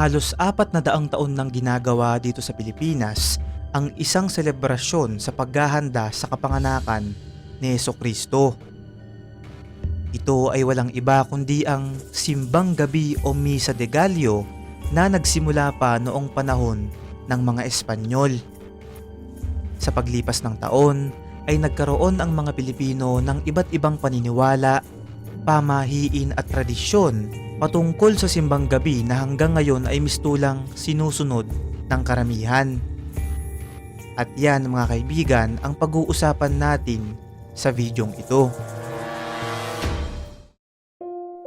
Halos apat na daang taon nang ginagawa dito sa Pilipinas ang isang selebrasyon sa paghahanda sa kapanganakan ni Yeso Kristo. Ito ay walang iba kundi ang Simbang Gabi o Misa de Gallo na nagsimula pa noong panahon ng mga Espanyol. Sa paglipas ng taon ay nagkaroon ang mga Pilipino ng iba't ibang paniniwala, pamahiin at tradisyon patungkol sa simbang gabi na hanggang ngayon ay mistulang sinusunod ng karamihan. At yan mga kaibigan ang pag-uusapan natin sa videong ito.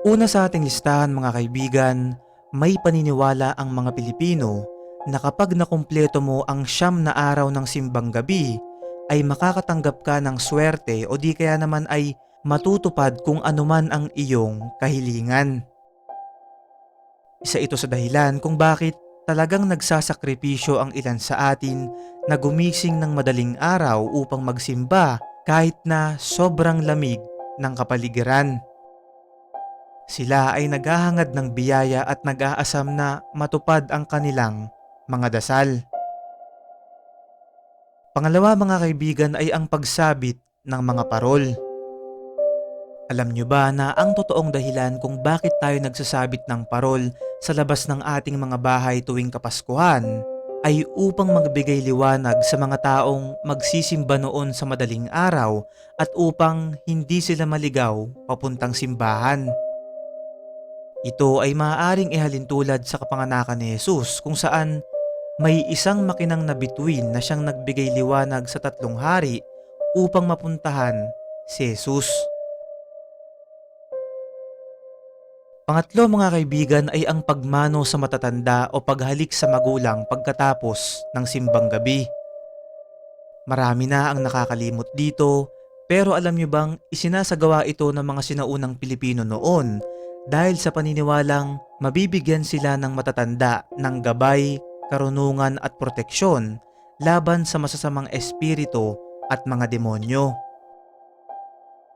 Una sa ating listahan mga kaibigan, may paniniwala ang mga Pilipino na kapag nakumpleto mo ang siyam na araw ng simbang gabi, ay makakatanggap ka ng swerte o di kaya naman ay matutupad kung anuman ang iyong kahilingan. Isa ito sa dahilan kung bakit talagang nagsasakripisyo ang ilan sa atin na gumising ng madaling araw upang magsimba kahit na sobrang lamig ng kapaligiran. Sila ay naghahangad ng biyaya at nag-aasam na matupad ang kanilang mga dasal. Pangalawa mga kaibigan ay ang pagsabit ng mga parol. Alam nyo ba na ang totoong dahilan kung bakit tayo nagsasabit ng parol sa labas ng ating mga bahay tuwing Kapaskuhan ay upang magbigay liwanag sa mga taong magsisimba noon sa madaling araw at upang hindi sila maligaw papuntang simbahan. Ito ay maaaring ihalintulad sa kapanganakan ni Jesus kung saan may isang makinang na bituin na siyang nagbigay liwanag sa tatlong hari upang mapuntahan si Jesus. Pangatlo mga kaibigan ay ang pagmano sa matatanda o paghalik sa magulang pagkatapos ng simbang gabi. Marami na ang nakakalimot dito pero alam nyo bang isinasagawa ito ng mga sinaunang Pilipino noon dahil sa paniniwalang mabibigyan sila ng matatanda ng gabay, karunungan at proteksyon laban sa masasamang espiritu at mga demonyo.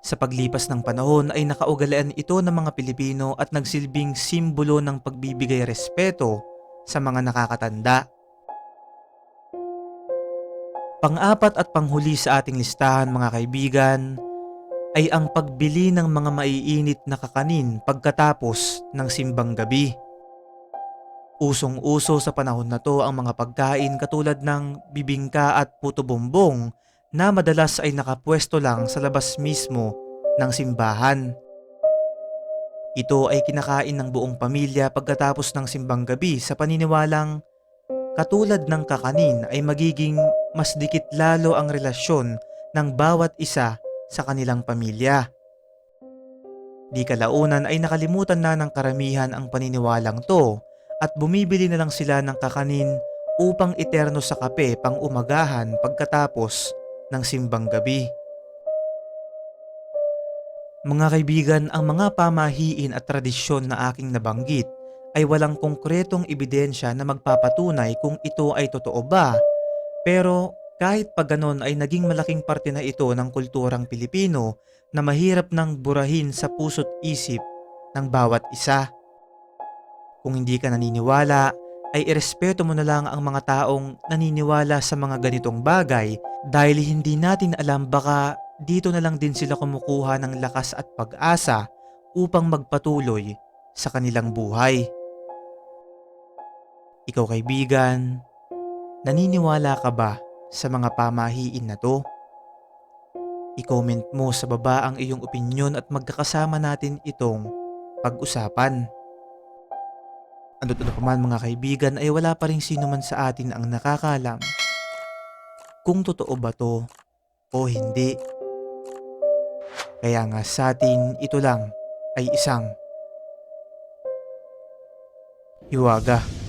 Sa paglipas ng panahon ay nakaugalian ito ng mga Pilipino at nagsilbing simbolo ng pagbibigay respeto sa mga nakakatanda. Pang-apat at panghuli sa ating listahan mga kaibigan ay ang pagbili ng mga maiinit na kakanin pagkatapos ng simbang gabi. Usong-uso sa panahon na to ang mga pagkain katulad ng bibingka at puto bumbong na madalas ay nakapwesto lang sa labas mismo ng simbahan. Ito ay kinakain ng buong pamilya pagkatapos ng simbang gabi sa paniniwalang katulad ng kakanin ay magiging mas dikit lalo ang relasyon ng bawat isa sa kanilang pamilya. Di kalaunan ay nakalimutan na ng karamihan ang paniniwalang to at bumibili na lang sila ng kakanin upang iterno sa kape pang umagahan pagkatapos ng simbang gabi. Mga kaibigan, ang mga pamahiin at tradisyon na aking nabanggit ay walang konkretong ebidensya na magpapatunay kung ito ay totoo ba. Pero kahit pa ganon ay naging malaking parte na ito ng kulturang Pilipino na mahirap nang burahin sa puso't isip ng bawat isa. Kung hindi ka naniniwala, ay irespeto mo na lang ang mga taong naniniwala sa mga ganitong bagay dahil hindi natin alam baka dito na lang din sila kumukuha ng lakas at pag-asa upang magpatuloy sa kanilang buhay. Ikaw kaibigan, naniniwala ka ba sa mga pamahiin na to? I-comment mo sa baba ang iyong opinyon at magkakasama natin itong pag-usapan. Ano pa man mga kaibigan ay wala pa rin sino man sa atin ang nakakalam kung totoo ba to o hindi. Kaya nga sa atin ito lang ay isang hiwaga.